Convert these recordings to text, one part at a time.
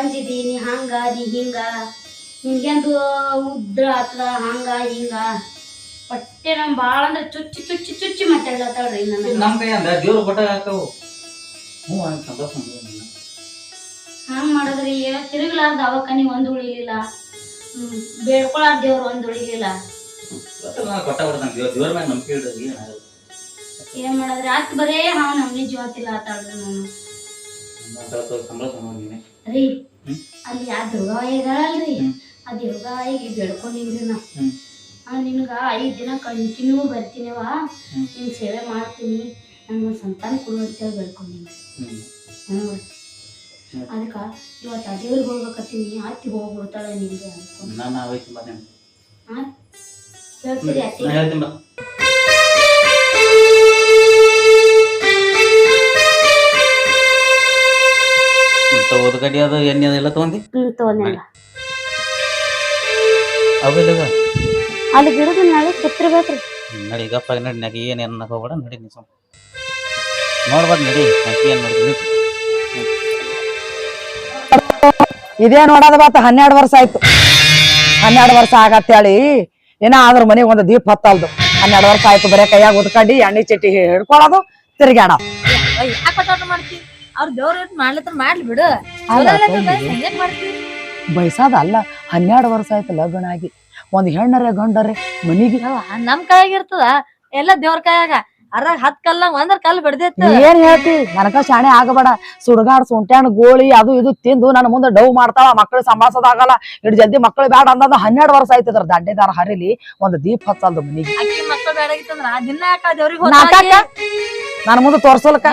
ಮಕ್ಕಳಾಗಲ್ಲಾಗ್ಯಾವ ಹಂಗಾದಿ ಹಂಗ. ನೀ ಹಿಂಗ ನಿನ್ಗೆಂದು ಉದ್ರ ಆತದ ಹಂಗ ಹಿಂಗ. ಹೊಟ್ಟೆ ನಮ್ ಬಾಳ ಅಂದ್ರೆ ಚುಚ್ಚಿ ಚುಚ್ಚಿ ಚುಚ್ಚಿ ಮಾತಾಡ್ಲತ್ತಾಳ್ರಿ ನನ್ನ ನಮ್ಮ ಕೈ ಅಂದ ದೇವ್ರ ಕೊಟ್ಟ ಹಾಕವು. ಹ್ಞೂ ಅಂತ ಸಂತೋಷ ಮಾಡ್ದೆ ನೀನು. ಹಂಗ್ ಮಾಡಿದ್ರಿ ತಿರುಗ್ಲಾರ್ದ ದವಾಖಾನಿ ಒಂದ್ ಉಳಿಲಿಲ್ಲ ಹ್ಮ್ ಬೇಡ್ಕೊಳಾರ್ದ ದೇವ್ರ ಒಂದ್ ಉಳಿಲಿಲ್ಲ ಒಟ್ಟು ನಾನು ಕೊಟ್ಟ ಬಿಡ್ತಾನೆ ದೇವ್ರ ದೇವ್ರ ಮ್ಯಾಗ ನಂಬಿಕೆ ಇಡ್ರಿ ಏನಾಗಲ್ಲ ಏನ್ ಮಾಡಿದ್ರಿ ಆತ್ ಬರೇ ಹಾವ್ ನಮ್ಗೆ ಜೀವತಿಲ್ಲ ಆತಾಳ್ರಿ ನಾನು. ಅಂತ ಸಂಬಳ ನೀನೆ. ರೀ ಅಲ್ಲಿ ಆ ದುರ್ಗಾಯಿ ಇದಾಳಲ್ರಿ. ಆ ದುರ್ಗಾಯಿಗೆ ಬೇಡ್ಕೊಂಡಿನ್ರಿ ನಾ ಹ್ಮ್. ಆ ನಿನ್ಗ ಐದ್ ದಿನ ಕಂಟಿನ್ಯೂ ಬರ್ತೀನಿವ. ನಿನ್ ಸೇವೆ ಮಾಡ್ತೀನಿ. ನನ್ಗೊಂದ್ ಸಂತಾನ ಕೊಡು ಅಂತೇಳಿ ಬೇಡ್ಕೊಂಡಿನಿ ಹ್ಞೂ. ಅದಕ್ಕ ಇವತ್ತು ಅದೇವ್ರಿಗೆ ಹೋಗ್ಬೇಕತ್ತೀನಿ. ಅತ್ತಿ ಹೋಗ್ಬಿಡ್ತಾಳೆ ನಿನ್ಗೆ ಅಂತ. ಹೇಳ್ತೀರಿ ಅತ್ತಿ ನಾ ಓದ್ಗಡ್ಡಿ ಅದು ಎಣ್ಣೆ ಅದೆಲ್ಲ ತೊಗೊಂಡಿ? ಹ್ಮ್ ತಗೊಂಡೆಲ್ಲ. ಅಲ್ಲಿ ಗಿಡದ ನಾಳೆ ಕಿತ್ತಿರ್ಬೇಕ್ರಿ ನಡಿ ಗಪ್ಪಾಗಿ ನಡಿ ನಡಿ ಏನು ಅನ್ನಕ್ಕೆ ಹೋಗ್ಬೇಡ ನಡಿ ಸುಮ್ಮ ನೋಡ್ಬಾರ್ದು ನಡಿ ಆಕಿ ಏನು ಇದೇ ನೋಡೋದ ಬಾತ ಹನ್ನೆರಡು ವರ್ಷ ಆಯ್ತು. ಹನ್ನೆರಡು ವರ್ಷ ಆಗತ್ತೇಳಿ ಏನ ಆದ್ರ ಮನೆಗೆ ಒಂದು ದೀಪ ಹತ್ತಲ್ದು. ಹನ್ನೆರಡು ವರ್ಷ ಆಯ್ತು ಬರೇ ಕೈಯಾಗ ಉದ್ಕಂಡಿ ಎಣ್ಣೆ ಚಟ್ಟಿ ಹಿಡ್ಕೊಳ್ಳೋದು ತಿರ್ಗ್ಯಾಡ ಅವ್ರ ದೇವ್ರ ಮಾಡ್ಲತ್ರ ಮಾಡ್ಲಿ ಬಿಡು. ಅಲ್ಲ. ಹೆಂಗ್ ಮಾಡ್ತಿ? ಬಯಸಾದ ಅಲ್ಲ ಹನ್ನೆರಡು ವರ್ಷ ಆಯ್ತು ಲಗ್ನ ಆಗಿ. ಒಂದ್ ಹೆಣ್ಣರೆ ಗಂಡರೆ ಮನಿಗೆ ನಮ್ ಕೈಯಾಗ ಇರ್ತದ. ಎಲ್ಲ ದೇವ್ರ ಕೈಯಾಗ. ಅರಾಗ ಹತ್ ಕಲ್ಲ ಒಂದ್ರ ಕಲ್ ಬಿಡ್ದೈತ ಏನ್ ಹೇಳ್ತಿ? ನನಕ ಶಾಣೆ ಆಗಬೇಡ. ಸುಡ್ಗಾಡ್ ಸುಂಟ್ಯಾಣ್ ಗೋಳಿ ಅದು ಇದು ತಿಂದು ನನ್ನ ಮುಂದೆ ಡವ್ ಮಾಡ್ತಾಳ ಮಕ್ಕಳು ಸಂಭಾಸದಾಗಲ್ಲ. ಇಡ್ ಜಲ್ದಿ ಮಕ್ಕಳು ಬೇಡ ಅಂದ ಹನ್ನೆರಡು ವರ್ಷ ಆಯ್ತದ್ರ ದಂಡೆದಾರ ಹರಿಲಿ ಒಂದ್ ದೀಪ ಹಚ್ಚಲ್ದು ಮನಿಗೆ. ಮಕ್ಳು ಬೇಡ ದಿನ ಯಾಕ ದೇವ್ರಿಗೆ ನಾಟಕ ನನ್ನ ಮುಂದೆ ತೋರ್ಸೋಲಕ?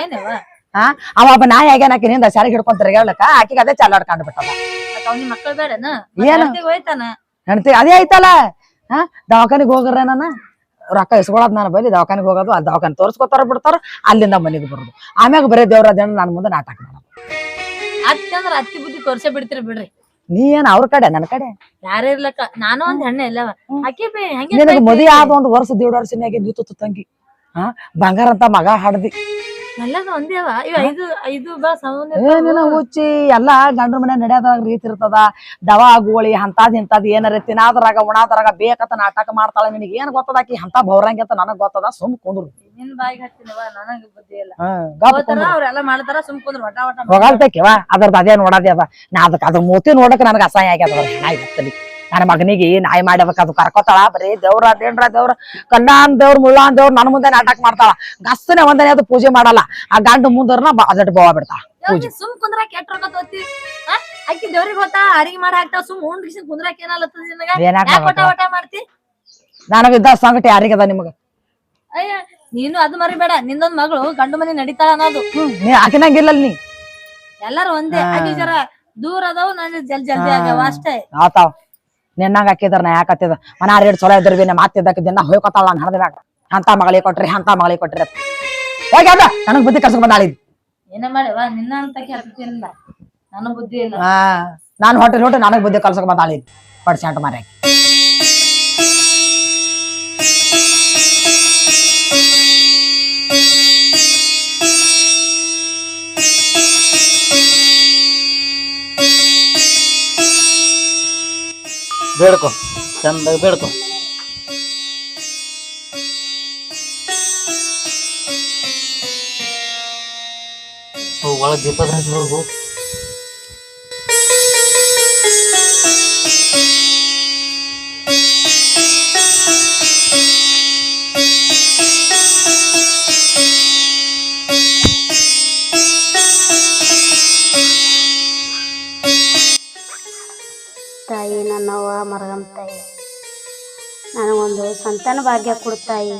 ಏನವ ಅವ ಒಬ್ಬ ನಾಯಿ ಆಗ್ಯಾನ ಆಕಿ ನಿಂದ ಶಾಲೆಗೆ ಹಿಡ್ಕೊಂತ ತಿರ್ಗಾಡ್ಲಕ್ಕ ಆಕಿಗೆ ಅದೇ ಚಾಲಾಡ್ಕೊಂಡ್ ಬಿಟ್ಟದ ಅವ್ನಿ ಮಕ್ಕಳು ಬೇಡನ? ಏನು? ಹೋಯ್ತಾನ? ಹೆಣ್ತಿ ಅದೇ ಐತಲ್ಲ? ಹಾ ದವಾಖಾನಿಗೆ ಹೋಗ್ರ ನಾನು. ರೊಕ್ಕ ಇಸ್ಕೊಳದ್ ನಾನು ಬರೀ ದವಾಖಾನಿಗೆ ಹೋಗೋದು ಆ ದವಾಖಾನೆ ತೋರ್ಸ್ಕೊತಾರ ಬಿಡ್ತಾರ ಅಲ್ಲಿಂದ ಮನೆಗೆ ಬರೋದು. ಆಮ್ಯಾಗ ಬರೀ ದೇವ್ರ ಅದೇನ ನನ್ನ ಮುಂದೆ ನಾಟಕ ಮಾಡೋದು. ಅತ್ತಿ ಅಂದ್ರ ಅತ್ತಿ ಬುದ್ಧಿ ತೋರ್ಸೇ ಬಿಡ್ತೀರಿ ಬಿಡ್ರಿ. ನೀ ಏನ್ ಅವ್ರ ಕಡೆ ನನ್ನ ಕಡೆ? ಯಾರೇ ಇರ್ಲಕ್ಕ ನಾನು ಒಂದ್ ಹೆಣ್ಣೆ ಇಲ್ಲವ ಅಕ್ಕಿ ಬಿ ಹೆಂಗೆ ನಿನಗೆ ಮದುವೆ ಆದ ಒಂದು ವರ್ಷ ದೇವ್ರ ವರ್ಷನಾಗೆ ನಿಂತು ತಂಗಿ. ಹಾ ಬಂಗಾರ ಅಂತ ಮಗ ಹಾಡ್ದಿ. ಎಲ್ಲದ ಒಂದೇವ ಇವ ಐದು ಐದು ಬಾ ಸೌಂದ್ ಏನಿಲ್ಲ ಹುಚ್ಚಿ ಎಲ್ಲಾ ಗಂಡ್ರ ಮನೆ ನಡೆಯೋದ್ರಾಗ ರೀತಿ ಇರ್ತದ. ದವ ಗೋಳಿ ಅಂತದ್ ಇಂತದ್ ಏನಾರ ತಿನ್ನಾದ್ರಾಗ ಉಣಾದ್ರಾಗ ಬೇಕಂತ ನಾಟಕ ಮಾಡ್ತಾಳ ನಿನಗೆ. ಏನ್ ಗೊತ್ತದ ಆಕಿ? ಹಂತ ಭೌರಂಗಿ ಅಂತ ನನಗ್ ಗೊತ್ತದ ಸುಮ್ ಕುಂದ್ರು. ನಿನ್ ಬಾಯಿಗೆ ಹತ್ತಿನವ ನನಗ ಬುದ್ಧಿ ಇಲ್ಲ. ಹೋತಾರ ಅವ್ರೆಲ್ಲ ಮಾಡ್ತಾರ ಸುಮ್ ಕುಂದ್ರ ವಟ ವಟ ಹೊಗಳ್ತಕ್ಕಿವ ಅದ್ರದ್ದು ಅದೇ ನೋಡೋದೇ ಅದ. ನಾ ಅದಕ್ಕೆ ಅದ್ರ ಮೂತಿ ನೋಡಕ್ ನನಗೆ ಅಸಹ್ಯ ಆಗ್ಯದ ಬತ್ತಲಿ ನನ್ನ ಮಗನಿಗೆ ನಾಯಿ ಮಾಡ್ಯಬೇಕು ಅದು ಕರ್ಕೋತಾಳ? ಬರೀ ದೇವ್ರ ಅದೇನ್ರ ದೇವ್ರ? ಕಲ್ಯಾಣ್ ದೇವ್ರ ಮುಳ್ಳಾನ್ ದೇವ್ರ ನನ್ನ ಮುಂದೆ ಅಟ್ಯಾಕ್ ಮಾಡ್ತಾಳ. ಗಸ್ತನೆ ಒಂದನೇ ಅದು ಪೂಜೆ ಮಾಡಲ್ಲ. ಆ ಗಂಡು ಮುಂದರ್ನ ಅದಟ್ ಬೋವ ಬಿಡ್ತಾ ಪೂಜೆ. ಸುಮ್ ಕುಂದ್ರ ಕೆಟ್ಟ ರೊಕ್ಕ ತೋತಿ ಅಕ್ಕಿ ದೇವ್ರಿಗೆ ಗೊತ್ತಾ ಅರಿಗೆ ಮಾಡಿ ಹಾಕ್ತಾವ ಸುಮ್ ಉಂಡ್ ಗಿಸಿನ್ ಕುಂದ್ರಾಕ ವಟ ಮಾಡ್ತಿ? ನನಗಿದ್ದ ಸಂಗತಿ ಯಾರಿಗದ ನಿಮಗ? ಅಯ್ಯ ನೀನು ಅದು ಮರಿಬೇಡ. ನಿಂದೊಂದ್ ಮಗಳು ಗಂಡು ಮನೆ ನಡೀತಾಳ ಅನ್ನೋದು. ನೀ ಆಕಿನಂಗಿಲ್ಲ ನೀ? ಎಲ್ಲಾರು ಒಂದೇ. ಆಕಿ ಜರ ದೂರ ಅದಾವ ನಾನು ಜಲ್ ಜಲ್ದಿ ಹಾ. ಆಗ್ಯಾವ ಅಷ್ಟೇ. ಆತಾವ್. ನಿನ್ನಂಗ ಹಾಕಿದ್ರ ನಾ ಯಾಕತ್ತಿದ ಮನ ರೇಟ್ ಚಲೋ ಇದ್ರ ಬಿ ಮಾತಿದ್ದಕ್ಕೆ ದಿನ ಹೋಯ್ಕೊತಾಳ ನಾನು ಹಣದ ಮ್ಯಾಗ ಅಂತ ಮಗಳಿಗೆ ಕೊಟ್ರಿ ಅಂತ ಮಗಳಿಗೆ ಕೊಟ್ರಿ ಅಂತ. ಹೋಗಿ ಅದ ನನಗ್ ಬುದ್ಧಿ ಕರ್ಸ್ಕೊಂಡ್ ಬಂದಾಳಿ ಏನ ಮಾಡಿವ ನಿನ್ನ ಅಂತ ಕೆಲ್ಸದಿಂದ ನನ್ನ ಬುದ್ಧಿ ಇಲ್ಲ. ಹಾ ನಾನು ಹೊಟ್ಟೆ ಹೊಟ್ಟೆ ನನಗ್ ಬುದ್ಧಿ ಕಲ್ಸಕ್ ಬಂದಾಳಿ ಪಡ್ಸ್ಯಾಂಟ ಮಾರ್ಯಾಗ ಬೇಡ್ಕೊ. ಚಂದ ಬೇಡ್ಕೊ. ಒಳಗೆ ದೀಪದ ಹಚ್ಚಿ ಹೋಗು ನನ್ನವ್ವ ಮರಗಂತಾಯಿ ನನಗೊಂದು ಸಂತಾನ ಭಾಗ್ಯ ಕೊಡ್ತಾಯಿ.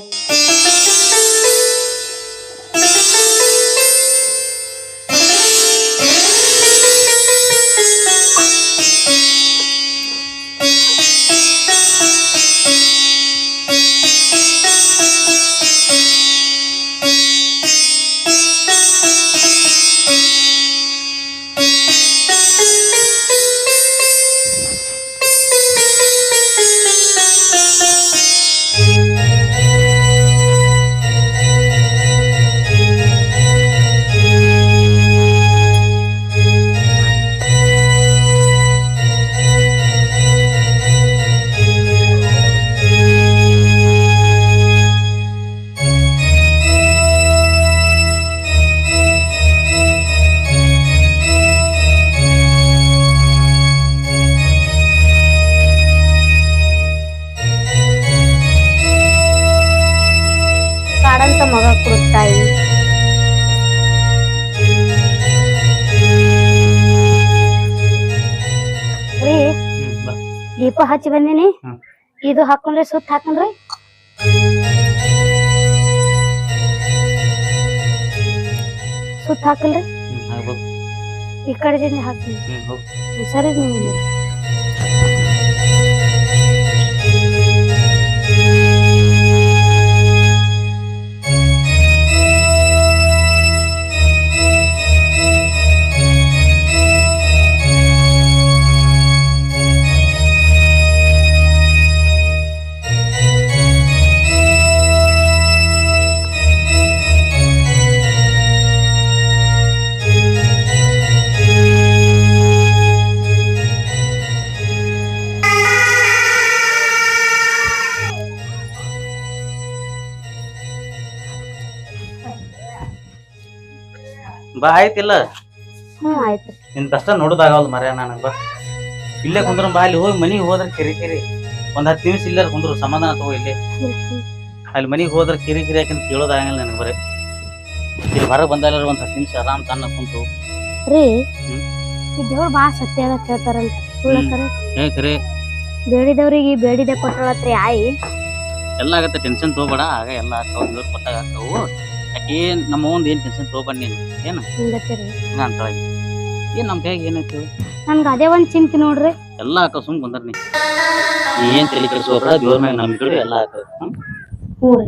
ಧೂಪ ಹಚ್ಚಿ ಬಂದಿನಿ. ಇದು ಹಾಕೊಂಡ್ರೆ ಸುತ್ತ ಹಾಕೊಂಡ್ರೆ. ಸುತ್ತ ಹಾಕಲ್ರಿ? ಈ ಕಡೆ ಹಾಕ್ತೀನಿ. ಸರಿ ಬಾ ಆಯ್ತಿಲ್ಲ ಹ್ಞೂ ಆಯ್ತು. ನಿನ್ ಕಷ್ಟ ನನಗೆ ಬಾ. ಇಲ್ಲೇ ಕುಂದ್ರ ಬಾ ಅಲ್ಲಿ ಹೋಗಿ ಮನಿಗೆ ಹೋದ್ರೆ ಕಿರಿ ಕಿರಿ. ಒಂದ್ ಹತ್ತು ನಿಮಿಷ ಇಲ್ಲೇ ಕುಂದ್ರು ಸಮಾಧಾನ ತಗೋ ಇಲ್ಲಿ. ಅಲ್ಲಿ ಮನಿಗೆ ಹೋದ್ರೆ ಕಿರಿ ಕಿರಿ ಯಾಕಂತ ಕೇಳೋದಾಗಲ್ಲ ನನಗೆ ಬರೀ. ಇಲ್ಲಿ ಹೊರಗೆ ಬಂದಲ್ಲ ಒಂದ್ ಹತ್ತು ನಿಮಿಷ ಆರಾಮ್ ತನ್ನ ಕುಂತು. ರೀ ಹ್ಮ್. ಈ ದೇವ್ರು ಬಾ ಸತ್ಯ ಅದ ಕೇಳ್ತಾರಂತ. ಸುಳ್ಳತ್ತಾರ ಏ ಕರೆ. ಬೇಡಿದವ್ರಿಗೆ ಬೇಡಿದೆ ಕೊಟ್ಟಳತ್ರಿ ಆಯಿ ಎಲ್ಲ ಆಗತ್ತೆ ಟೆನ್ಷನ್ ತಗೋಬೇಡ. ಆಗ ಎಲ್ಲ ಆಗ್ತಾವ ದೇವ್ರು ಕೊಟ್ಟಾಗ ಆಗ್ತಾವು. ಆಕಿ ನಮ್ಮ ಒಂದ್ ಏನ್ ಟೆನ್ಷನ್ ತಗೋಬೇಡ ನೀನು ಏನು? ಹಿಂಗತ್ತೀರಿ? ಹಂಗ ಅಂತಾಳೆ ಏನ್ ನಮ್ ಕೈಗೆ ಏನಾಯ್ತು ನನ್ಗೆ ಅದೇ ಒಂದ್ ಚಿಂತೆ ನೋಡ್ರಿ. ಎಲ್ಲಾ ಹಾಕ ಸುಮ್ ಕುಂದ್ರ ನೀ. ನೀ ಏನ್ ತಲೆ ಕೆಡಿಸ್ಕೋಬೇಡ ದೇವ್ರ ಮ್ಯಾಗ ನಂಬಿಕೆ ಎಲ್ಲ ಹಾಕೋ. ಹ್ಮ್? ಹ್ಞೂ ರೀ.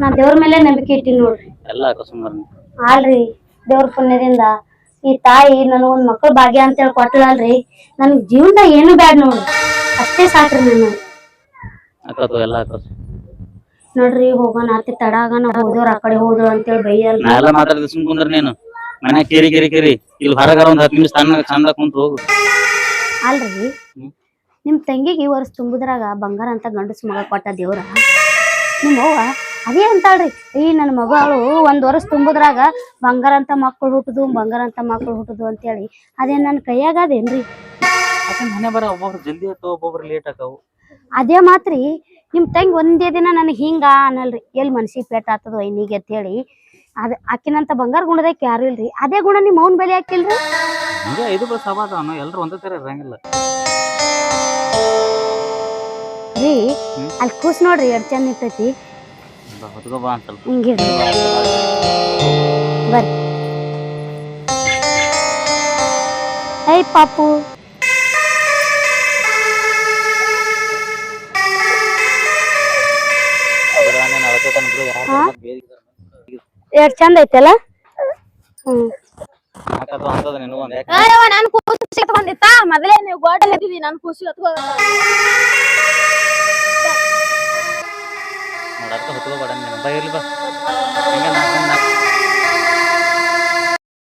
ನಾ ದೇವ್ರ ಮೇಲೆ ನಂಬಿಕೆ ಇಟ್ಟಿನಿ ನೋಡ್ರಿ. ಎಲ್ಲಾ ಹಾಕೋ ಸುಮ್ಮನೆ ಆಲ್ರಿ ದೇವ್ರ ಪುಣ್ಯದಿಂದ. ಈ ತಾಯಿ ನನಗೊಂದ್ ಮಕ್ಳ ಭಾಗ್ಯ ಅಂತ ಹೇಳಿ ಕೊಟ್ಟಳಲ್ರಿ. ನನ್ಗ್ ಜೀವನದಾಗ ಏನು ಬ್ಯಾಡ ನೋಡ್ರಿ. ಅಷ್ಟೇ ಸಾಕ್ರಿ ನನ್ನ ಹಾಕೋತು ಎಲ್ಲ ಹಾಕೋ. ನೋಡ್ರಿ ಹೋಗೋಣ ಅತಿ ತಡ ಆಗೋಣ ಹೋದವ್ರ ಆ ಕಡೆ ಹೋದ್ರು ಅಂತೇಳಿ ಬೈಯಲ್ರಿ. ನಾ ಎಲ್ಲ ಮಾತಾಡಿದ ಸುಮ್ ಕುಂದ್ರ ನೀನು. ಮನ್ಯಾಗ ಕೇರಿ ಕೇರಿ ಕೇರಿ. ಇಲ್ಲಿ ಹೊರಗಾರ ಒಂದ್ ಹತ್ತು ನಿಮಿಷ ತನ್ನ ಚಂದ ಕುಂತ ಹೋಗು. ಅಲ್ರಿ. ನಿಮ್ ತಂಗಿಗೆ ಈ ವರ್ಷ ತುಂಬುದ್ರಾಗ ಬಂಗಾರ ಅಂತ ಗಂಡಸ್ ಮಗ ಕೊಟ್ಟ ದೇವ್ರ. ನಿಮ್ಮ ಅವ್ವ ಅದೇ ಅಂತಾಳ್ರಿ ಈ ನನ್ನ ಮಗಳು ಒಂದ್ ವರ್ಷ ತುಂಬುದ್ರಾಗ ಬಂಗಾರ ಅಂತ ಮಕ್ಕಳು ಹುಟ್ಟುದು ಬಂಗಾರ ಅಂತ ಮಕ್ಕಳು ಹುಟ್ಟುದು ಅಂತೇಳಿ. ಅದೇ ನನ್ನ ಕೈಯಾಗ ಅದೇನ್ರಿ? ಯಾಕಂದ್ರೆ ಮನೆ ಬರ ಒಬ್ಬೊಬ್ರು ಜಲ್ದಿ ಆಯ್ತು ಒಬ್ಬೊಬ್ರು ಲೇಟ್ ಆಕಾವು. ಅದೇ ಮಾತ್ರಿ ನಿಮ್ ತಂಗಿ ಒಂದೇ ದಿನ ನನಗೆ ಹಿಂಗ ಅನ್ನಲ್ರಿ. ಎಲ್ಲಿ ಮನ್ಸಿಗೆ ಪೇಟ ಆತದ ವೈನಿಗೆ ಅಂತ ಹೇಳಿ ಅದ ಆಕಿನಂತ ಬಂಗಾರ ಗುಣದಕ್ಕೆ ಯಾರು ಇಲ್ರಿ. ಅದೇ ಗುಣ ನಿಮ್ಮ ಅವ್ನ ಬೆಲೆ ಹಾಕಿಲ್ರಿ ಇದು ಐದು ಬಸ್ ಸಮಾಧಾನ. ಎಲ್ರು ಒಂದೇ ತರ ಇರಂಗಿಲ್ಲ. ರೀ. ಅಲ್ಲಿ ಕೂಸ್ ನೋಡ್ರಿ ಎರಡು ಚಂದ ಇರ್ತೈತಿ ಹೊತ್ಕೋ ಬಾ ಹಿಂಗಿರ್ರಿ ಬರ್ರಿ. ಏಯ್ ಪಾಪು ಬಿಡು, ನೀನ್ ಅವತ್ತೇ ತನಕ ಬಿಡು, ಯಾರ್ ಹಾ? ಎಷ್ಟ್ ಚಂದ ಐತಲ್ಲ? ಹ್ಮ್. ನನ್ ಕೂಸಿ ಬಂದಿತ್ತ ಮೊದಲೇ ನೀವು ಗೋಟಲ್ ಎದ್ದಿದಿ ನಾನು ಕೂಸಿ ಹೊತ್ಕೋ ನೋಡಕ್ಕ ಹೊತ್ಕೋಬೇಡ ನೀನು. ಬಾ ಇರ್ಲಿ ಬಾ. ಹಿಂಗೆ ನಾಲ್ಕು ನಾಲ್ಕು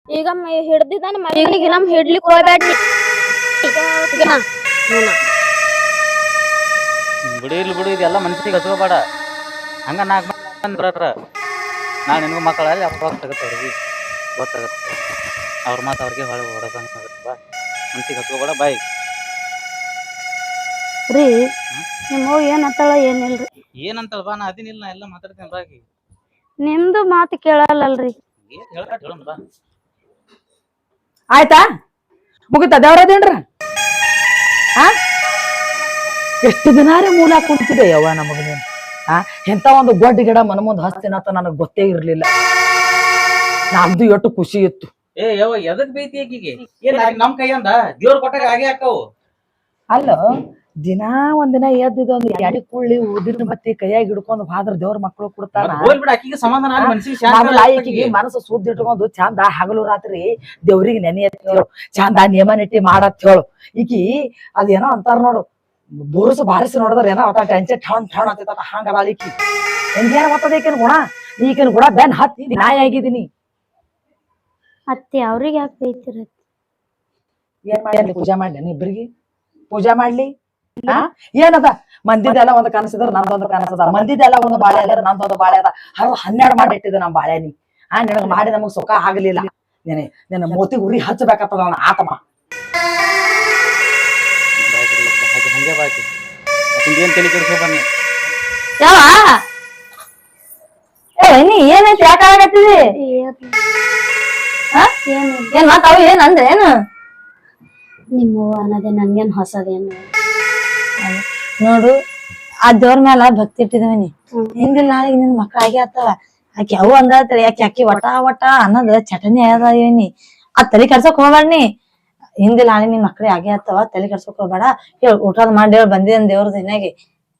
ಈಗ ಹಿಡ್ದಿದ್ದ ಮಗನಿಗೆ ನಮ್ ಹಿಡ್ಲಿಕ್ ಹೋಗ್ಬೇಡ್ರಿ. ಬಿಡಿ ಇಲ್ಲಿ ಬಿಡು. ಇದೆಲ್ಲ ಮನ್ಸಿಗೆ ಹಚ್ಕೋಬೇಡ ಹಂಗ ನಾಲ್ಕು ಬರತ್ರ ನಾ ನಿನಗೂ ಮಕ್ಕಳಲ್ಲಿ ಅಪ್ಪ ತಗತ್ತೆ ಅವ್ರಿಗೆ. ಗೊತ್ತಾಗತ್ತೆ. ಅವ್ರ ಮಾತು ಅವ್ರಿಗೆ ಹೊಳೆ ಹೊಡೆದಂಗೆ ಆಗುತ್ತೆ ಬಾ ಮನ್ಸಿಗೆ ಹತ್ಕೋಬೇಡ ಬಾಯ್. ರೀ ನಿಮ್ಮ ಅವ್ವ ಏನ್ ಅತ್ತಾಳ ಏನಿಲ್ರಿ ಏನಂತಳ ಬಾ ನಾ ಅದಿನಿಲ್ಲ ನಾ ಎಲ್ಲ ಮಾತಾಡ್ತೀನಿ ರಾಗಿ ನಿಮ್ದು ಮಾತು ಕೇಳಲ್ಲಲ್ರಿ. ಏನ್ ಹೇಳ್ತಾ ಹೇಳೋಣ ಬಾ. ಆಯ್ತಾ? ಮುಗಿತ ದೇವ್ರದೇನ್ರ ಆ? ಎಷ್ಟು ದಿನಾರೇ ಮೂಲ ಕುಂತಿದೆ ಯವ್ವ ನಮಗ ನೀನು? ಆ? ಎಂತ ಒಂದು ಗೊಡ್ಡ ಗಿಡ ಮನ ಮುಂದೆ ಹಸ್ತಿನ ಅಂತ ನನಗ್ ಗೊತ್ತೇ ಇರ್ಲಿಲ್ಲ. ನಮ್ದು ಎಷ್ಟು ಖುಷಿ ಇತ್ತು. ಏ ಯಾವ ಎದಕ್ ಬೈತಿ ಆಕಿಗೆ ಏನ್ ಆಕಿ ನಮ್ ಕೈಯಂದ? ದೇವ್ರ ಕೊಟ್ಟಾಗ ಹಾಗೆ ಹಾಕವು ಅಲ್ಲ ದಿನಾ ಒಂದಿನ ಎದ್ದಿದ ಒಂದು ಎಡಿ ಕುಳ್ಳಿ ಉದಿನ ಬತ್ತಿ ಕೈಯಾಗ ಹಿಡ್ಕೊಂಡು ಬಾದ್ರ ದೇವ್ರ ಮಕ್ಕಳು ಕೊಡ್ತಾರ. ಆಕಿಗೆ ಸಮಾಧಾನ ಆಗಿ ಮನ್ಸಿಗೆ ಶಾಂತಿ ಮನಸ್ಸು ಸುದ್ದಿ ಇಟ್ಕೊಂಡು ಚಂದ ಹಗಲು ರಾತ್ರಿ ದೇವ್ರಿಗೆ ನೆನೆ ಎತ್ತೇಳು ಚಂದ ನಿಯಮ ನೆಟ್ಟಿ ಮಾಡತ್ ಹೇಳು ಈಕಿ ಅದೇನೋ ಅಂತಾರ ನೋಡು ಬೋರ್ಸ ಬಾರಿಸಿ ನೋಡಿದ್ರ ಏನೋ ಅವತ್ತ ಟೆನ್ಷನ್ ಠಾಣ್ ಠಾಣ್ ಅಂತ ಹಂಗ ಅದಕ್ಕೆ ಹೆಂಗೇನ ಗೊತ್ತದ ಈಕಿನ ಗುಣ? ಈಕಿನ ಗುಣ ಬೆನ್ ಹತ್ತಿ ನಾಯಿ ಆಗಿದ್ದೀನಿ. ಅತ್ತೆ ಅವ್ರಿಗೆ ಯಾಕೆ ಬೈತಿರ ಏನ್ ಮಾಡ್ಲಿ ಪೂಜಾ ಮಾಡ್ಲಿ ಇಬ್ಬರಿಗೆ ಪೂಜಾ ಮಾಡ್ಲಿ? ಏನದ? ಮಂದಿದೆಲ್ಲ ಒಂದು ಕನಸಿದ್ರ ನಂದೊಂದು ಕನಸದ ಮಂದಿದೆಲ್ಲ ಒಂದು ಬಾಳೆ ಅದ ನಂದೊಂದು ಬಾಳೆ ಅದ. ಹರ್ ಹನ್ನೆರಡು ಮಾಡಿ ಇಟ್ಟಿದ್ದೆ ನಮ್ ಬಾಳೆನಿ. ಆ ನಿನಗ ಮಾಡಿ ನಮಗ್ ಸುಖ ಆಗ್ಲಿಲ್ಲ. ನೆನೆ ನಿನ್ನ ಮೋತಿ ಉರಿ ಹಚ್ಚಬೇಕಾಗ್ತದ ಅವನ ಹಂಗೆ ಬಾಕಿ ಆಕಿಂದ ಏನ್ ತಲೆ ಕೆಡಿಸ್ಕೊ ಬನ್ನಿ? ಯಾವ? ಏ ನೀ ಏನೈತಿ ಯಾಕ ಆಗತ್ತಿದಿ ಏನು ಏನ್ ಮಾತಾವ ಏನ್ ಅಂದ್ರೆ ಏನು? ನಿಮ್ಮ ಅನ್ನೋದೇ ನನ್ಗೇನ್ ಹೊಸದೇನು ನೋಡು ಆ ದೇವ್ರ ಮ್ಯಾಲ ಭಕ್ತಿ ಇಟ್ಟಿದೀನಿ. ಹಿಂದಿನ ನಾಳೆಗೆ ನಿನ್ ಮಕ್ಳ ಆಗಿ ಆತವ. ಆಕಿ ಅವು ಅಂದ್ರೆ ಯಾಕೆ ಆಕಿ ವಟ ವಟ ಅನ್ನೋದ್ ಚಟನಿ ಅದ ಏನಿ. ಆ ತಲೆ ಕೆಡ್ಸಕ್ ಹೋಗ್ಬೇಡ್ನಿ ಹಿಂದಿಲ್ ನಾಳೆ ನಿನ್ ಮಕ್ಳಿಗೆ ಆಗೇ ಆತವ ತಲೆ ಕೆಡ್ಸಕ್ ಹೋಗ್ಬೇಡ. ಹೇಳ ಊಟದ ಮಾಡಿ ಹೇಳಿ ಬಂದಿದ್ ದೇವ್ರ ದಿನಾಗಿ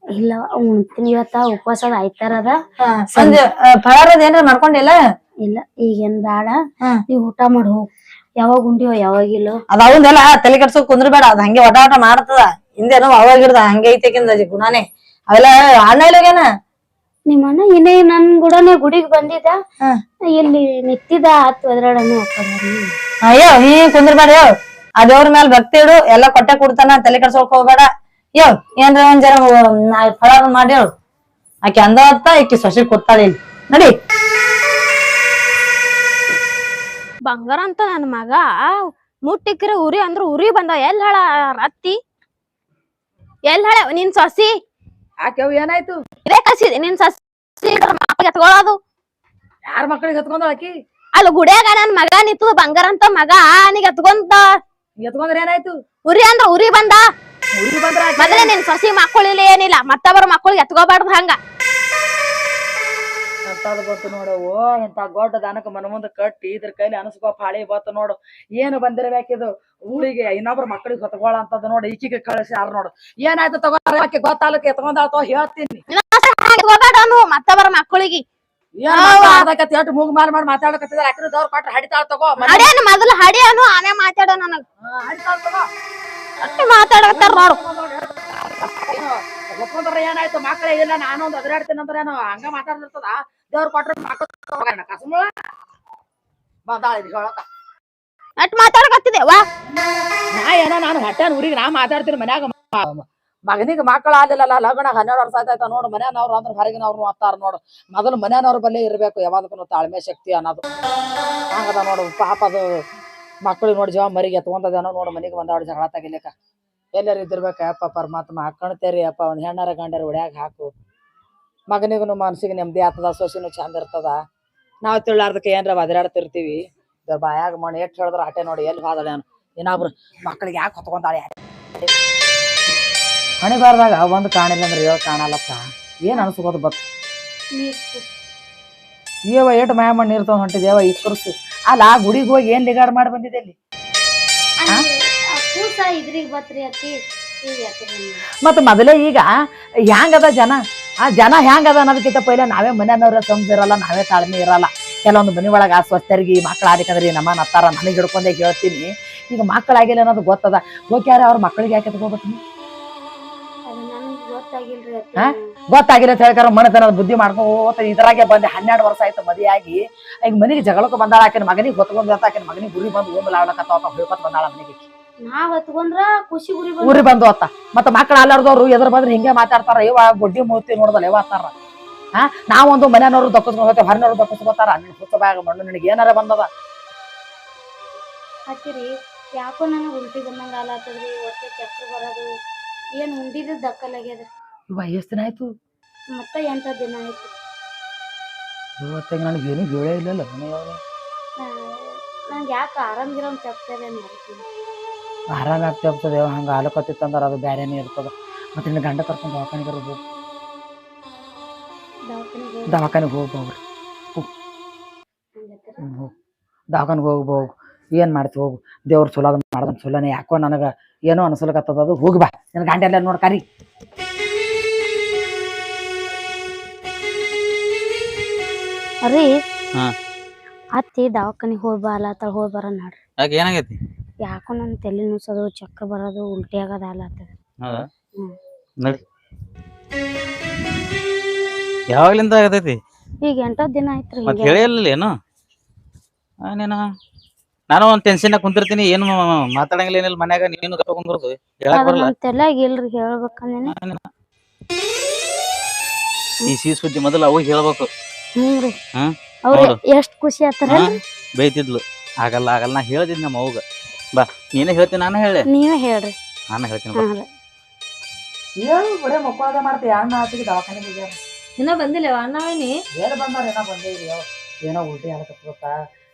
ಇಲ್ಲ ಉಣ್ತೀನಿ ಇವತ್ತ ಉಪವಾಸ ಆಯ್ತಾರ ಅದ. ಸಂಜೆ ಫಳಾರದ ಏನ್ರ ಮಾಡ್ಕೊಂಡಿಲ್ಲ? ಇಲ್ಲ ಈಗೇನ್ ಬೇಡ. ನೀವ್ ಊಟ ಮಾಡಿ. ಹೋಗ್ ಯಾವಾಗ ಉಂಡಿಯೋ ಯಾವಾಗಿಲ್ಲೋ ಅದ ಅವಂದೆಲ್ಲ ತಲೆ ಕೆಡ್ಸೋಕ್ ಕುಂದ್ರಬೇಡ ಅದ್ ಹಂಗೆ ಒಟ ಒಟ ಮಾಡ್ತದ. ಹಿಂದೇನೋ ಅವಾಗಿರ್ದ ಹಂಗೆ ಐತೆಕಿಂದ ಗುಣಾನೇ. ಅವೆಲ್ಲ ಅಣ್ಣ ಇಲ್ಲಗೇನ ನಿಮ್ಮ ಅಣ್ಣ ಇನ್ನೇ ನನ್ ಗುಡನೇ ಗುಡಿಗೆ ಬಂದಿದ್ದ. ಇಲ್ಲಿ ನಿತ್ತಿದ ಆತು ಅದ್ರೊಡನೆ ಅಯ್ಯೋ ಹೀ ಕುಂದ್ರಬೇಡ ಯೋ ಆ ದೇವ್ರ ಮೇಲೆ ಭಕ್ತಿ ಇಡು ಎಲ್ಲ ಕೊಟ್ಟೆ ಕೊಡ್ತಾನ ತಲೆ ಕೆಡ್ಸೋಕ್ ಹೋಗ್ಬೇಡ. ಯೋ ಏನ್ರ ಒಂದ್ ಜರ ಫಳ ಮಾಡಿ ಹೇಳು. ಆಕೆ ಅಂದ ಈಕಿ ಸೊಸಿ ಕೂತಾಳೆ ಇಲ್ಲಿ. ನಡಿ. ಬಂಗಾರ ಅಂತ ನನ್ ಮಗ ಮುಟ್ಟಿಕ್ರೆ ಉರಿ ಅಂದ್ರ ಉರಿ ಬಂದ ಎಲ್ ಹಳ ರತ್ತಿ ಎಲ್ ಹಳ ನಿನ್ ಸೊಸಿ? ಆಕೇವ ಏನಾಯ್ತು? ಇದೇ ಕಸಿದೆ ನಿನ್ ಸೊಸಿ ಎತ್ಕೊಳ್ಳೋದು ಯಾರ ಮಕ್ಕಳಿಗೆ ಹತ್ಕೊಂಡ್ ಆಕಿ? ಅಲ್ಲ ಗುಡಿಯಾಗ ನನ್ ಮಗ ನಿಂತು ಬಂಗಾರ ಅಂತ ಮಗ ನೀಗ ಎತ್ಕೊಂತ. ಎತ್ಕೊಂಡ್ರ ಏನಾಯ್ತು? ಉರಿ ಅಂದ್ರ ಉರಿ ಬಂದ. ಉರಿ ಬಂದ್ರ ಮೊದಲೇ ನಿನ್ ಸೊಸಿ ಮಕ್ಕಳಿಲ್ಲ ಏನಿಲ್ಲ ಮತ್ತೊಬ್ಬರ ಮಕ್ಕಳಿಗೆ ಎತ್ಕೋಬಾರ್ದು ಹಂಗ. ಅಂತದ್ ಬಂತು ನೋಡವು ಇಂತ ಗೊಡ್ಡ ದನಕ ಮನ ಮುಂದ ಕಟ್ಟಿ ಇದ್ರ ಕೈಲಿ ಅನಸ್ಕೋ ಪಾಳಿ ಬತ್ತು ನೋಡು. ಏನು ಬಂದಿರಬೇಕಿದು ಊರಿಗೆ ಇನ್ನೊಬ್ರ ಮಕ್ಕಳಿಗೆ ಹೊತ್ಕೊಳ ಅಂತದ್ ನೋಡು ಈಕಿಗೆ ಕಳಿಸಿ ಯಾರು ನೋಡು. ಏನಾಯ್ತು ತಗೋ ಗೊತ್ತಾಲಕ್ಕೆ ಎತ್ಕೊಂಡಾಳ್ತೋ ಹೇಳ್ತೀನಿ. ಮತ್ತೊಬ್ಬರ ಮಕ್ಕಳಿಗೆ. ಎಟ್ಟು ಮೂಗ್ ಮಾಲ್ ಮಾಡಿ ಮಾತಾಡಕತ್ತಿದಾರ ಅಕ್ರ ದವ್ರ ಕೊಟ್ರ ಹಡಿತಾಳ ತಗೋ ಹಡಿಯನ್ ಮೊದಲು ಹಡಿ ಅನು ಆಮೇಲೆ ಮಾತಾಡೋ ನನಗ್. ಹಡಿತಾಳ್ ತಗೋ. ಅಷ್ಟು ಮಾತಾಡಕತ್ತಾರ ನೋಡು. ಒಪ್ಕೊಂಡ್ರ ಏನಾಯ್ತು? ಮಕ್ಕಳೇ ಇಲ್ಲ ನಾನು ಒಂದು ಅದ್ರಾಡ್ತೀನಿ ಅಂದ್ರೆ ಏನು ಹಂಗ ಮಾತಾಡ್ತಿರ್ತದ ದೇವ್ರ ಕೊಟ್ರ ಮಕ್ಕಳು ಕಸಮುಳ? ಬಂದಾಳ ಹೇಳಕ ಅಟ್ ಮಾತಾಡಕತ್ತಿದೆ ವಾ. ನಾ ಏನೋ ನಾನು ಹೊಟ್ಟೆನ ಊರಿಗೆ ನಾ ಮಾತಾಡ್ತೀನಿ ಮನ್ಯಾಗ ಮಗನಿಗೆ ಮಕ್ಕಳ ಆಗ್ಲಿಲ್ಲ ಲಗ್ನ ಹನ್ನೆರಡು ವರ್ಷ ಆಯ್ತಾಯ್ತ ನೋಡು, ಮನೆಯವ್ರು ಅಂದ್ರೆ ಹೊರಗಿನವ್ರು ಅತ್ತಾರ ನೋಡು. ಮೊದಲು ಮನೆಯವ್ರ ಬಲ್ಲೇ ಇರಬೇಕು ಯಾವಾಗಕ್ಕೂ ತಾಳ್ಮೆ ಶಕ್ತಿ ಅನ್ನೋದು. ಹಂಗದ ನೋಡು ಪಾಪ ಅದು ನೋಡಿ ಜೀವ ಮರಿಗೆ ಎತ್ಕೊಂತದೇನೋ ನೋಡು, ಮನೆಗೆ ಬಂದಾಡು ಜಗಳ ತೆಗಿಲಿಕ್ಕ. ಎಲ್ಲರೂ ಇದ್ದಿರ್ಬೇಕು, ಅಪ್ಪ, ಪರಮಾತ್ಮ ಕಣ್ತೇರಿ ಅಪ್ಪ, ಅವ್ನ ಹೆಣ್ಣಾರ ಗಂಡರ ಒಡ್ಯಾಗ ಹಾಕು. ಮಗನಿಗೂ ಮನಸ್ಸಿಗೆ ನೆಮ್ಮದಿ ಆಗ್ತದ, ಸೊಸಿನು ಚಂದ ಇರ್ತದ. ನಾವು ತಿಳ್ಲಾರ್ದಕ್ಕೆ ಏನ್ರ ಬದಲಾಡ್ತಿರ್ತೀವಿ ಬಾಯಾಗ ಮಣ್ಣು ಎಷ್ಟು ಹೇಳಿದ್ರೆ ಆಟೆ ನೋಡಿ ಎಲ್ಲಿ ಹೋದಳೆ ನಾನು ಇನ್ನೊಬ್ರು ಮಕ್ಕಳಿಗೆ ಯಾಕೆ ಹೊತ್ಕೊಂತಾಳೆ ಹಣಿಬಾರ್ದಾಗ ಒಂದು ಕಾಣಿಲ್ಲ ಅಂದ್ರೆ ಏಳು ಕಾಣಲ್ಲಪ್ಪ. ಏನ್ ಅನ್ಸ್ಕೋದು ಬತ್? ಏವ ಏಟ್ ಮಾಯ ಮಾಡಿ ನೀರ್ ಹೊಂಟಿದೇವ ಇಕ್ಕರ್ಸು ಅಲ್ಲ ಆ ಗುಡಿಗೆ ಹೋಗಿ ಏನ್ ಲಿಗಾಡ್ ಮಾಡಿ ಬಂದಿದೆ ಇಲ್ಲಿ. ಮತ್ತ ಮೊದಲೇ ಈಗ ಹ್ಯಾಂಗದ ಜನ? ಆ ಜನ ಹ್ಯಾಂಗದ ಅನ್ನೋದಕ್ಕಿಂತ ಪೈಲೆ ನಾವೇ ಮನೆಯವ್ರ ಸಂಜಿರಲ್ಲ ನಾವೇ ತಾಳ್ಮೆ ಇರಲ್ಲ. ಕೆಲವೊಂದು ಮನೆ ಒಳಗ ಸ್ವಸ್ಥರಿಗೆ ಮಕ್ಳು ಆಡಿಕಂದ್ರಿ ನಮ್ಮ ನತ್ತಾರ ನನಗೆ ಹಿಡ್ಕೊಂಡೆ ಹೇಳ್ತೀನಿ ಈಗ ಮಕ್ಕಳಾಗಿಲ್ಲ ಅನ್ನೋದು ಗೊತ್ತದ? ಹೋಗ್ಯಾರ ಅವ್ರ ಮಕ್ಕಳಿಗೆ ಯಾಕೆ ತಗೋಬೇಕು ಹಾ? ಗೊತ್ತಾಗಿಲ್ಲ ಅಂತ ಹೇಳ್ಕಾರ ಮನೆತನದ ಬುದ್ಧಿ ಮಾಡ್ಕೋತ ಇದ್ರಾಗೆ ಬಂದೆ ಹನ್ನೆರಡು ವರ್ಷ ಆಯ್ತು ಮದುವೆಯಾಗಿ. ಈಗ ಮನೆಗೆ ಜಗಳಕ್ಕೆ ಬಂದಾಳ ಆಕಿನ ಮಗನಿಗೆ ಹೊತ್ಕೊಂಡ್ ಆಕಿನ ಮಗನಿಗೆ ಗುರಿ ಬಂದು ಓಮಲ್ ಹೇಳ್ಕೊತ ಬಂದಾಳ ಮನೆಗೆ ನಾವ್ ಹತ್ಕೊಂಡ್ರ ಖುಷಿ ಗುರಿ ಗುರಿ ಬಂದು ಅತ್ತ ಮತ್ತ ಮಕ್ಕಳು ಅಲ್ಲಾರ್ದವ್ರು ಎದ್ರ ಬಂದ್ರೆ ಹಿಂಗೆ ಮಾತಾಡ್ತಾರ ಇವ ಬುಡ್ಡಿ ಮೂರ್ತಿ ನೋಡ್ದಲ್ಲ ಇವ ಅಂತಾರ. ಹಾ? ನಾವೊಂದು ಮನೆಯವರು ದಕ್ಕಸ್ಕೊಂಡ್ ಹೋಗ್ತೇವೆ ಹೊರನವ್ರು ದಕ್ಕಿಸ್ಕೊತಾರ. ನಿನ್ ಹುತ್ತ ಬಾಗ ಮಣ್ಣು ನಿನಗೆ ಏನಾರ ಬಂದದ. ಯಾಕೋ ನನಗೆ ಉಲ್ಟಿ ಬಂದಂಗ ಆಲಾತದ್ರಿ ಒಟ್ಟು ಚಕ್ರ ಬರೋದು. ಏನ್ ಉಂಡಿದ್ದು ದಕ್ಕಲಾಗ್ಯದ. ಇವ ಎಷ್ಟು ದಿನ ಆಯ್ತು. ಮತ್ತೆ ಎಂಟ ದಿನ ಆಯ್ತು. ನನಗೆ ಏನು ಹೇಳೇ ಇಲ್ಲಲ್ಲ ಮನೆಯವರು ನಂಗೆ ಯಾಕೆ ಆರಾಮಿರೋ ತಪ್ತದೆ ಆರಾಮ ಆಗ್ತಾ ಹೋಗ್ತದೆ ಹಂಗೆ ಆಲಕತ್ತಿತ್ತಂದ್ರ ಅದು ಬೇರೆನೇ ಇರ್ತದೆ? ಮತ್ತೆ ನಿನ್ನ ಗಂಡ ಕರ್ಕೊಂಡು ದವಾಖಾನಿಗೆ ಹೋಗ್ಬೇಕು ದವಾಖಾನೆಗೆ ಹೋಗಿ. ದವಾಖಾನಿಗೆ ಹೋಗ್ಬೋಗ್ರಿ ಹೋಗು. ದವಾಖಾನಿಗೆ ಹೋಗ್ಬೋಗು ಏನ್ ಮಾಡ್ತಿ ಹೋಗು? ದೇವ್ರ ಚಲೋ ಮಾಡ್ದನ್ ಚಲೋನೆ ಯಾಕೋ ನನಗೆ ಏನೋ ಅನಿಸ್ಲಕತ್ತದ ಅದು. ಹೋಗಿ ಬಾ. ನಿನ್ನ ಗಂಡ ಎಲ್ಲ ನೋಡ್ ರೀ ಹಾ. ಅತ್ತಿ ದವಾಖಾನಿಗೆ ಹೋಗಿ ಬಾಲತ್ತಾಳ ಹೋಗಿ ಬರ ನೋಡ್ರಿ. ಯಾಕೆ ಏನಾಗೈತಿ? ಯಾಕೋ ನನ್ನ ತಲೆ ನುಸೋದು ಚಕ್ರ ಬರೋದು ಉಲ್ಟಿ ಆಗೋದು ಅಲ್ಲತ್ತದ ಹೌದಾ? ಹ್ಮ್. ನಡಿ. ಯಾವಾಗ್ಲಿಂದ ಆಗತೈತಿ? ಈಗ ಎಂಟು ದಿನ ಆಯ್ತ್ರಿ ಮತ್ತೆ ಹಿಂಗೆ. ಹೇಳಿಲ್ಲ ಏನು? ನೀನು. ನಾನು ಒಂದ್ ಟೆನ್ಷನ್ ಕುಂತಿರ್ತೀನಿ ಏನು ಮಾತಾಡಂಗಿಲ್ಲ ಏನಿಲ್ಲ ಮನ್ಯಾಗ ನೀನು ಗಪ್ಪ ಕುಂದ್ರದು ಹೇಳಕ್ ಬರಲ್ಲ. ನನ್ನ ತಲೆಯಾಗ ಇಲ್ರಿ ಹೇಳ್ಬೇಕಂದೇನೆ ಈ ಸಿಹಿ ಸುದ್ದಿ ಮೊದಲು ಅವಾಗ ಹೇಳ್ಬೇಕು. ಹ್ಞೂ ರೀ. ಹಾ? ಅವ್ರು ಹೌದು. ಎಷ್ಟ್ ಖುಷಿ ಆತರ? ಬೈತಿದ್ಲು. ಆಗಲ್ಲ ಆಗಲ್ಲ ನಾ ಹೇಳ್ದಿದ್ ನಮ್ಮ ಅವ್ಗ ಬಾ ನೀನೇ ಹೇಳ್ತೀನಿ ನಾನು ಹೇಳಿ ನೀವೇ ಹೇಳ್ರಿ. ನಾನು ಹೇಳ್ತೀನಿ ಬಾ. ಹಾ ರೀ. ಏನು ಬರೇ ಮಕ್ಕಳದ ಮಾಡ್ತೀವಿ ಅಣ್ಣ ಆತಿಗೆ ದವಾಖಾನಿಗೆ ಹೋಗ್ಯಾರ. ಇನ್ನ ಬಂದಿಲ್ಲ ಅಣ್ಣವೇನಿ ಏನು ಬಂದಾರ ಏನೋ ಬಂದೇ ಇದೆಯೋ ಏನೋ ಉಲ್ಟಿ ಆಗತ್ತ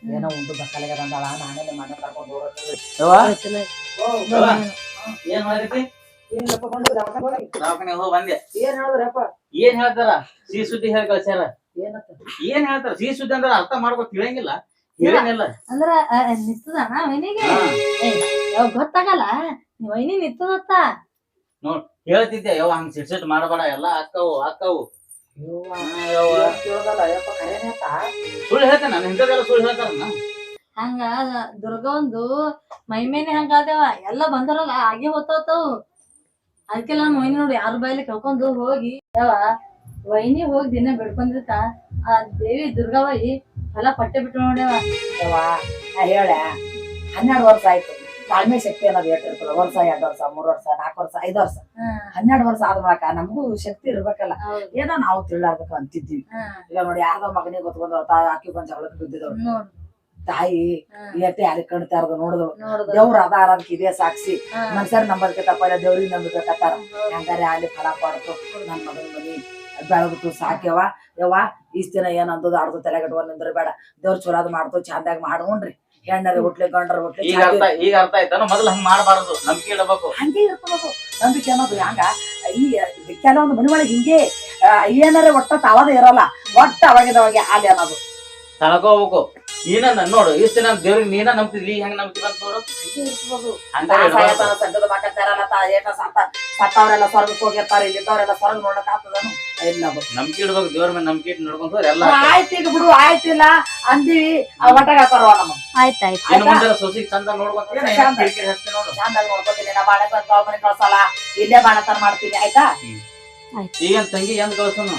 ಏನೋ ಉಂಡು ಬಕ್ಕಲಿಗೆ ಬಂದಾಳ ನಾನೇ ಮನೆ ಕರ್ಕೊಂಡು ಯವ್ವ, ಏನ್ ಮಾಡಕತ್ತಿ ಏನಪ್ಪ ಬಂದು. ದವಾಖಾನೆ ಹೋಗಿ ದವಾಖಾನೆ ಬಂದೆ. ಏನ್ ಹೇಳಿದ್ರಪ್ಪ? ಏನ್ ಹೇಳ್ತಾರ? ಸಿಹಿ ಸುದ್ದಿ ಹೇಳಿ ಕಳ್ಸ್ಯಾರ. ಏನ್ ಹೇಳ್ತಾರ? ಸಿಹಿ ಸುದ್ದಿ ಅಂದ್ರೆ ಅರ್ಥ ಮಾಡ್ಕೊ ತಿಳಿಯಂಗಿಲ್ಲ. ಏನಿಲ್ಲ ಅಂದ್ರ ನಿತ್ತದನ ವೈನಿಗೆ? ಹಾ. ಯಾವ ಗೊತ್ತಾಗಲ್ಲ? ವೈನಿ ನಿತ್ತದತ್ತ? ಹೇಳ್ತಿದ್ದೆ ಯವ್ವ ಹಂಗ ಸಿಟ್ ಸಿಟ್ ಮಾಡಬೇಡ ಎಲ್ಲಾ ಅಕ್ಕವು ಅಕ್ಕವು ಸುಳ್ಳು ಹೇಳ್ತೇನೆ ನಾನು ಇಂಥದ್ದೆಲ್ಲ ಸುಳ್ಳು ಹೇಳ್ತಾರ ಹಂಗ ದುರ್ಗ ಒಂದು ಮೈಮೇನೆ ಹಂಗಾದೇವ ಎಲ್ಲ ಬಂದರಲ್ಲ ಹಾಗೆ ಹೋತಾವ್ ಅದಕ್ಕೆಲ್ಲ ಮೈನಿ ನೋಡಿ ಯಾರ ಬಾಯಲ್ಲಿ ಕಳ್ಕೊಂಡು ಹೋಗಿ ಯಾವ ವೈನಿ ಹೋಗಿ ದಿನ ಬೆಳ್ಕೊಂಡಿರ್ತ ಆ ದೇವಿ ದುರ್ಗಾಬಾಯಿ ಹೊಲ ಪಟ್ಟೆ ಬಿಟ್ಟು ನೋಡ್ಯಾವ. ಹೇಳ ಹನ್ನೆರಡು ವರ್ಷ ಆಯ್ತು. ತಾಳ್ಮೆ ಶಕ್ತಿ ಅನ್ನೋದು ಹೇಳ್ತಿರ್ತದ ವರ್ಷ ಎರಡ್ ವರ್ಷ ಮೂರ್ ವರ್ಷ ನಾಲ್ಕು ವರ್ಷ ಐದು ವರ್ಷ. ಹನ್ನೆರಡು ವರ್ಷ ಆದ ಮಾಕ ನಮಗೂ ಶಕ್ತಿ ಇರ್ಬೇಕಲ್ಲ. ಏನೋ ನಾವು ತಿಳ್ಲಾರ್ಬೇಕು ಅಂತಿದ್ವಿ ಈಗ ನೋಡಿ ಯಾರ್ದೋ ಮಗನಿಗೆ ಗೊತ್ಕೊಂಡ್ರ ತಾಯಿ ಆಕಿ ಬಂದ್ ಜಗಳಕ್ಕೆ ತಾಯಿ ಎತ್ತೆ ಅಲ್ಲಿ ಕಣ್ತಾ ಇರೋದು ನೋಡಿದಳು. ನೋಡುದು ದೇವ್ರ ಅದಾರ ಅದಕ್ಕೆ ಇದೇ ಸಾಕ್ಷಿ. ಹಾ. ಮನುಷ್ಯರ ನಂಬರ್ಕೆ ತಪ್ಪ ದೇವ್ರಿಗೆ ನಂಬಬೇಕತ್ತಾರ ಹಂಗಾರೆ ಅಲ್ಲಿ ಫಲ ಪಾಡ್ತು ನನ್ ಮಗನ ಮನಿ. ಬೆಳಗ್ತು ಸಾಕ್ಯವ ಯವ್ವ ಇಷ್ಟ ದಿನ ಏನ್ ಅಂದದ ಆಡ್ದು ತಲೆ ಕಟ್ಕೊಂಡ್ ನಿಂದ್ರ ಬೇಡ. ದೇವ್ರ ಚೊಲಾದ್ ಮಾಡ್ತು ಚಂದಾಗಿ ಮಾಡ್ಕೊಂಡ್ರಿ. ಹೆಣ್ಣರಿ ಹುಟ್ಲಿ ಗಂಡರ ಹುಟ್ಲಿ ಈಗ ಅರ್ಥ ಈಗ ಅರ್ಥ ಆಯ್ತಾನ ಮೊದಲು ಹಂಗ ಮಾಡಬಾರದು. ನಂಬಿಕೆ ಇಡಬೇಕು. ಹಂಗೆ ಇರ್ತಬೇಕು ನಂಬಿಕೆ ಅನ್ನೋದು ಹಂಗ ಈ ಕೆಲವೊಂದು ಮನೆ ಒಳಗೆ ಹಿಂಗೆ ಏನಾರ ಒಟ್ಟ ತಾವದ ಇರಲ್ಲ. ಒಟ್ಟ ಅವಾಗಿದವಾಗ ಹಾಲಿ ಅನ್ನೋದು. ತಳ್ಕೋಬೇಕು. ನೀನ ನೋಡು. ಇಷ್ಟ ದಿನ ದೇವ್ರಿಗೆ ನೀನ ನಂಬ್ತಿದ್ಲಿ ಹೆಂಗ್ ನಂಬ್ತಿದ್ ಅಂತ ನೋಡು. ಸತ್ತವ್ರೆಲ್ಲ ಸ್ವರ್ಗಕ್ಕೆ ಹೋಗಿರ್ತಾರೆ ಇಲ್ಲಿದ್ದವ್ರೆಲ್ಲ ಸ್ವರ್ಗ ನೋಡಕ್ ಆಗ್ತದನು. ಅದು. ನಂಬಿಕೆ ಇಡ್ಬೇಕು ದೇವ್ರ ಮೇಲೆ ನಂಬಿಕೆ ಇಟ್ಟು ನೋಡ್ಕೊಂಡ್ ಎಲ್ಲ ಆಯ್ತು ಈಗ ಬಿಡು ಆಯ್ತಿಲ್ಲ ಅಂದಿವಿ ಆ ಒಟ್ಟಾಗ ಹಾಕೋರ್ವ ನಮ್ಮ ಆಯ್ತಾಯ್ತು ಇನ್ನು ಮುಂದೆ ಸೊಸಿಗೆ ಚಂದ ನೋಡ್ಕೊತೀನಿ ನಾ ಬಾಣತನ ತವ ಮನೆ ಕಳ್ಸಲ್ಲ ಇಲ್ಲೇ ಬಾಣತನ ಮಾಡ್ತೀನಿ ಆಯ್ತಾ? ಈಗ ತಂಗಿ ಎಂದ್ ಕಳ್ಸನು?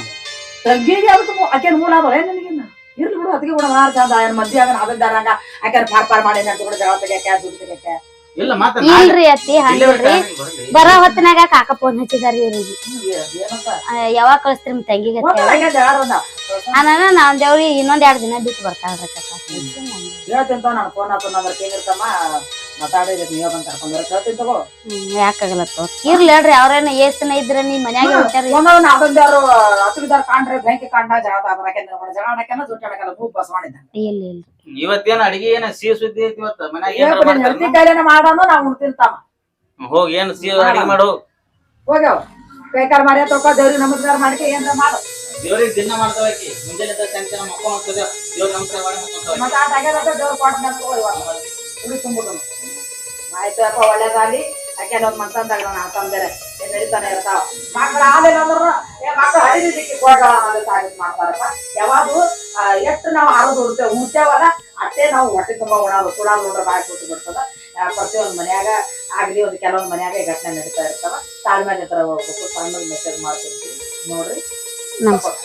ತಂಗಿಗೆ ಅದಕ್ಕೆ ಆಕೆ ಮೂಲ ಬರೇ ಏನ್ ನಿನಗಿನ್ನ ಇರ್ಲಿ ಬಿಡು ಅದಕ್ಕೆ ಕೂಡ ಮಾರ ಚಂದ ಏನ್ ಮದ್ವೆ ಆಗನ ಅದಲ್ದಾರಂಗ ಆಕೆನ್ ಪಾರ್ ಪಾರ್ ಮಾಡಿ ಅಂತ ಕೂಡ ಜಗಳ ತೆಗಿಯಕ್ಕೆ ದುಡ್ಡು ತೆಗ್ಯಾಕೆ. ಇಲ್ಲ ಮಾತ ಇಲ್ರಿ ಅತ್ತಿ ಹಂಗಿಲ್ರಿ ಬರೋ ಹೊತ್ತಿನಾಗ ಕಾಕ ಫೋನ್ ಹಚ್ಚಿದಾರಿ ಇವ್ರಿಗೆ. ಏನಪ್ಪ ಯಾವಾಗ ಕಳಿಸ್ತೀರಿ ನಿಮ್ ತಂಗಿಗೆ ಅಂತ ಹೇಳಿ. ಆಕೆ ಜಗಳ ಒಂದ ನಾನು ನಾನ್ ದೇವ್ರಿ ಇನ್ನೊಂದ್ ಎರಡ್ ದಿನ ಬಿಟ್ಟು ಬರ್ತಾಳ್ರಿ ಕಾಕ. ಮಾತಾಡಿದ್ರೆ ನೀವೇ ಬಂದು ಕರ್ಕೊಂಡ್ರೆ ಕೇಳ್ತೀನಿ ತಗೋ. ಯಾಕ ಯಾಕಾಗಲತ್ತ ಇರ್ಲಿ ಹೇಳ್ರಿ ಅವ್ರೇನ ಇದ್ರೆ ದಿನ ಇದ್ರ ನೀ ಮನ್ಯಾಗ ಒಂದೊಂದು ಕಾಣ್ರೆ ಬೆಂಕಿ ಕಾಂಡ ಜಗಳ ಜಗಳ ಬಸ್ ಮಾಡಿದ್ದ. ಇಲ್ಲ ಇಲ್ಲ ಇವತ್ತೇನ ಅಡಿಗೆ ಏನ ಸಿಹಿ ಸುದ್ದಿ ಐತಿ ಇವತ್ತ? ಮನ್ಯಾಗ ಹೆಲ್ತಿ ಮಾಡ್ತಾರೇನು? ಮಾಡೋನು ನಾವು ಉಣ್ತಿರ್ತಾವ ಹೋಗಿ ಏನ್ ಸಿಹಿ ಅಡಿಗೆ ಮಾಡು. ಹೋಗ್ಯಾವ. ಬೇಕಾರ ಮರ್ಯ ತಗೋ ದೇವ್ರಿಗೆ ನಮಸ್ಕಾರ ಮಾಡ್ಕೆ ಏನ್ರ ಮಾಡು. ದೇವ್ರಿಗೆ ದಿನ ಮಾಡ್ತಾಳಕಿ ಮುಂಜಾನೆ ಎದ್ದ ಮಕ್ಕಳು ದೇವ್ರ ನಮಸ್ಕಾರ ಮಾಡಿ ಮಕ್ಕೊಂತಾಳೆ. ಮತ್ತೆ ಆ ಟಗರದ ದೇವ್ರ ಕೊಟ್ಟು ಉಡಿ ತುಂಬಿಟ್ಟು ಆಯ್ತು, ಅಪ್ಪ, ಒಳ್ಳೇದಾಗ್ಲಿ. ಆಕೆ ಒಂದು ಮನ್ಸಂದಾಗ ನಾನು ತಂದರೆ ನಡೀತಾನೆ ಇರ್ತಾವ ಮಕ್ಕಳ ಆಲಿಲ್ಲ ಅಂದ್ರೂ ಏ ಮಕ್ಕಳು ಹರಿದಿದ್ದಕ್ಕೆ ಹೋಗಲ್ಲ ಅನ್ನೋದು ಸಾಬಿತ್ ಮಾಡ್ತಾರಪ್ಪ. ಯಾವಾಗೂ ಎಷ್ಟು ನಾವು ಆರೋದು ಉಡ್ತೇವೆ ಉಡ್ತೇವಲ್ಲ ಅಷ್ಟೇ ನಾವು ಹೊಟ್ಟೆ ತುಂಬ ಉಣೋದು ಸುಡಾದು ನೋಡ್ರೆ ಬಾಯಿ ಕೊಟ್ಟು ಬಿಡ್ತದ. ಪ್ರತಿಯೊಂದು ಮನ್ಯಾಗ ಆಗಲಿ ಒಂದು ಕೆಲವೊಂದು ಮನ್ಯಾಗ ಘಟನೆ ನಡೀತಾ ಇರ್ತಾವ. ತಾಳ್ಮೆ ಹತ್ರ ಹೋಗ್ಬೇಕು. ಸಣ್ಣಗೆ ಮೆಸೇಜ್ ಮಾಡ್ತಿರ್ತೀವಿ ನೋಡ್ರಿ. ನಮಸ್ಕಾರ.